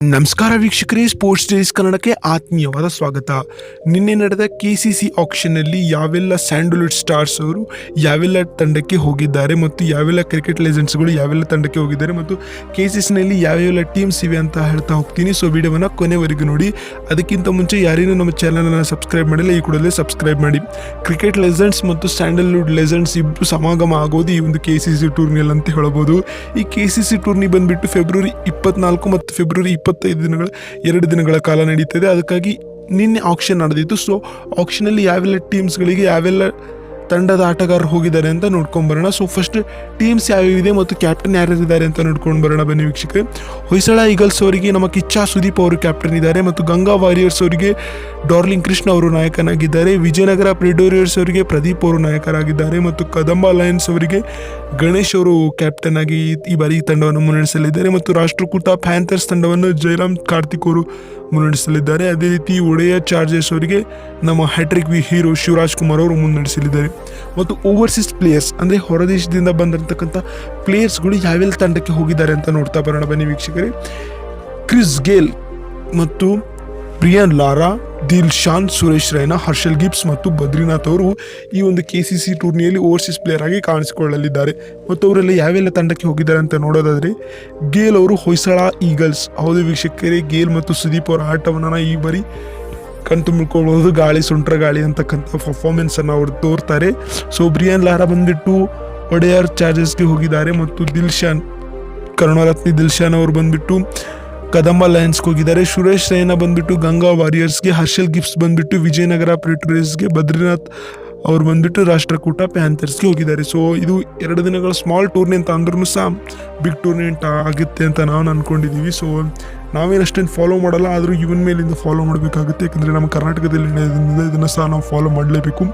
ನಮಸ್ಕಾರ ವೀಕ್ಷಕರೇ sports days ಕನ್ನಡಕ್ಕೆ ಆತ್ಮೀಯವಾದ ಸ್ವಾಗತ. ನಿನ್ನೆ ನಡೆದ ಕೆ ಸಿ ಸಿ ಆಕ್ಷನ್ನಲ್ಲಿ ಯಾವೆಲ್ಲ ಸ್ಯಾಂಡಲ್ವುಡ್ ಸ್ಟಾರ್ಸ್ ಅವರು ಯಾವೆಲ್ಲ ತಂಡಕ್ಕೆ ಹೋಗಿದ್ದಾರೆ ಮತ್ತು ಯಾವೆಲ್ಲ ಕ್ರಿಕೆಟ್ ಲೆಜೆಂಡ್ಸ್ಗಳು ಯಾವೆಲ್ಲ ತಂಡಕ್ಕೆ ಹೋಗಿದ್ದಾರೆ ಮತ್ತು ಕೆ ಸಿ ಸಿನಲ್ಲಿ ಯಾವ್ಯಾವೆಲ್ಲ ಟೀಮ್ಸ್ ಇವೆ ಅಂತ ಹೇಳ್ತಾ ಹೋಗ್ತೀನಿ. ಸೊ ವಿಡಿಯೋವನ್ನು ಕೊನೆವರೆಗೂ ನೋಡಿ. ಅದಕ್ಕಿಂತ ಮುಂಚೆ ಯಾರೇನೂ ನಮ್ಮ ಚಾನಲನ್ನು ಸಬ್ಸ್ಕ್ರೈಬ್ ಮಾಡಿಲ್ಲ, ಈ ಕೂಡಲೇ ಸಬ್ಸ್ಕ್ರೈಬ್ ಮಾಡಿ. ಕ್ರಿಕೆಟ್ ಲೆಜೆಂಡ್ಸ್ ಮತ್ತು ಸ್ಯಾಂಡಲ್ವುಡ್ ಲೆಜೆಂಡ್ಸ್ ಇಬ್ಬರು ಸಮಾಗಮ ಆಗೋದು ಈ ಒಂದು ಕೆ ಸಿ ಸಿ ಟೂರ್ನಿಯಲ್ಲಿ ಅಂತ ಹೇಳ್ಬೋದು. ಈ ಕೆ ಸಿ ಸಿ ಟೂರ್ನಿ ಬಂದುಬಿಟ್ಟು ಫೆಬ್ರವರಿ ಇಪ್ಪತ್ನಾಲ್ಕು ಮತ್ತು ಫೆಬ್ರವರಿ ಇಪ್ಪತ್ತೈದು ದಿನಗಳ, ಎರಡು ದಿನಗಳ ಕಾಲ ನಡೀತದೆ. ಅದಕ್ಕಾಗಿ ನಿನ್ನೆ ಆಕ್ಷನ್ ನಡೆದಿತ್ತು. ಸೊ ಆಕ್ಷನಲ್ಲಿ ಯಾವೆಲ್ಲ ಟೀಮ್ಸ್ಗಳಿಗೆ ಯಾವೆಲ್ಲ ತಂಡದ ಆಟಗಾರರು ಹೋಗಿದ್ದಾರೆ ಅಂತ ನೋಡ್ಕೊಂಡು ಬರೋಣ. ಸೊ ಫಸ್ಟ್ ಟೀಮ್ಸ್ ಯಾವ್ಯಾವಿದೆ ಮತ್ತು ಕ್ಯಾಪ್ಟನ್ ಯಾರ್ಯಾರಿದ್ದಾರೆ ಅಂತ ನೋಡ್ಕೊಂಡು ಬರೋಣ ಬನ್ನಿ ವೀಕ್ಷಕರೇ. ಹೊಯ್ಸಳ ಈಗಲ್ಸ್ ಅವರಿಗೆ ನಮ್ಮ ಕಿಚ್ಚಾ ಸುದೀಪ್ ಅವರು ಕ್ಯಾಪ್ಟನ್ ಇದ್ದಾರೆ ಮತ್ತು ಗಂಗಾ ವಾರಿಯರ್ಸ್ ಅವರಿಗೆ ಡಾರ್ಲಿಂಗ್ ಕೃಷ್ಣ ಅವರು ನಾಯಕನಾಗಿದ್ದಾರೆ. ವಿಜಯನಗರ ಪ್ರಿಡೋರಿಯರ್ಸ್ ಅವರಿಗೆ ಪ್ರದೀಪ್ ಅವರು ನಾಯಕರಾಗಿದ್ದಾರೆ ಮತ್ತು ಕದಂಬ ಲಯನ್ಸ್ ಅವರಿಗೆ ಗಣೇಶ್ ಅವರು ಕ್ಯಾಪ್ಟನ್ ಆಗಿ ಈ- ಬಾರಿ ತಂಡವನ್ನು ಮುನ್ನಡೆಸಲಿದ್ದಾರೆ. ಮತ್ತು ರಾಷ್ಟ್ರಕೂಟ ಪ್ಯಾಂಥರ್ಸ್ ತಂಡವನ್ನು ಜಯರಾಮ್ ಕಾರ್ತಿಕ್ ಅವರು ಮುನ್ನಡೆಸಲಿದ್ದಾರೆ. ಅದೇ ರೀತಿ ಒಡೆಯ ಚಾರ್ಜರ್ಸ್ ಅವರಿಗೆ ನಮ್ಮ ಹ್ಯಾಟ್ರಿಕ್ ವಿ ಹೀರೋ ಶಿವರಾಜ್ ಕುಮಾರ್ ಅವರು ಮುನ್ನಡೆಸಲಿದ್ದಾರೆ. ಮತ್ತು ಓವರ್ಸೀಸ್ ಪ್ಲೇಯರ್ಸ್ ಅಂದರೆ ಹೊರದೇಶದಿಂದ ಬಂದಿರತಕ್ಕಂಥ ಪ್ಲೇಯರ್ಸ್ಗಳು ಯಾವೆಲ್ಲ ತಂಡಕ್ಕೆ ಹೋಗಿದ್ದಾರೆ ಅಂತ ನೋಡ್ತಾ ಬರೋಣ ಬನ್ನಿ ವೀಕ್ಷಕರೇ. ಕ್ರಿಸ್ ಗೇಲ್ ಮತ್ತು Brian Lara Dilshan Suresh Raina, Herschelle Gibbs ಮತ್ತು ಬದ್ರಿನಾಥ್ ಅವರು ಈ ಒಂದು ಕೆ ಸಿ ಸಿ ಟೂರ್ನಿಯಲ್ಲಿ ಓವರ್ಸೀಸ್ ಪ್ಲೇಯರ್ ಆಗಿ ಕಾಣಿಸಿಕೊಳ್ಳಲಿದ್ದಾರೆ. ಮತ್ತು ಅವರೆಲ್ಲ ಯಾವೆಲ್ಲ ತಂಡಕ್ಕೆ ಹೋಗಿದ್ದಾರೆ ಅಂತ ನೋಡೋದಾದರೆ, ಗೇಲ್ ಅವರು ಹೊಯ್ಸಳ ಈಗಲ್ಸ್. ಹೌದು ವೀಕ್ಷಕರೇ, ಗೇಲ್ ಮತ್ತು ಸುದೀಪ್ ಅವರ ಆಟವನ್ನು ಈ ಬಾರಿ ಕಣ್ತುಂಬಿಕೊಳ್ಳೋದು ಗಾಳಿ, ಸುಂಟ್ರ ಗಾಳಿ ಅಂತಕ್ಕಂಥ ಪರ್ಫಾರ್ಮೆನ್ಸನ್ನು ಅವರು ತೋರ್ತಾರೆ. ಸೊ ಬ್ರಿಯಾನ್ ಲಾರಾ ಬಂದ್ಬಿಟ್ಟು ಒಡೆಯರ್ ಚಾರ್ಜಸ್ಗೆ ಹೋಗಿದ್ದಾರೆ ಮತ್ತು ದಿಲ್ಶಾನ್, ಕರುಣಾರತ್ನಿ ದಿಲ್ಶಾನ್ ಅವರು ಬಂದ್ಬಿಟ್ಟು ಕದಂಬ ಲಯನ್ಸ್ಗೆ ಹೋಗಿದ್ದಾರೆ. ಸುರೇಶ್ ರೈನಾ ಬಂದ್ಬಿಟ್ಟು ಗಂಗಾ ವಾರಿಯರ್ಸ್ಗೆ, ಹರ್ಷಲ್ ಗಿಫ್ಟ್ಸ್ ಬಂದ್ಬಿಟ್ಟು ವಿಜಯನಗರ ಪ್ರಿಟೋರಿಯಸ್ಗೆ ಬದ್ರಿನಾಥ್ ಅವ್ರು ಬಂದ್ಬಿಟ್ಟು ರಾಷ್ಟ್ರಕೂಟ ಪ್ಯಾಂಥರ್ಸ್ಗೆ ಹೋಗಿದ್ದಾರೆ. ಸೊ ಇದು ಎರಡು ದಿನಗಳ ಸ್ಮಾಲ್ ಟೂರ್ನಿ ಅಂತ ಅಂದ್ರೂ ಸಹ ಬಿಗ್ ಟೂರ್ನಿಮೆಂಟ್ ಆಗುತ್ತೆ ಅಂತ ನಾವು ಅಂದ್ಕೊಂಡಿದ್ದೀವಿ ಸೊ ನಾವೇನು ಅಷ್ಟೇನು ಫಾಲೋ ಮಾಡಲ್ಲ, ಆದರೂ ಇವನ್ ಮೇಲಿಂದ ಫಾಲೋ ಮಾಡಬೇಕಾಗುತ್ತೆ. ಯಾಕಂದರೆ ನಮ್ಮ ಕರ್ನಾಟಕದಲ್ಲಿ ಇದನ್ನು ಸಹ ನಾವು ಫಾಲೋ ಮಾಡಲೇಬೇಕು.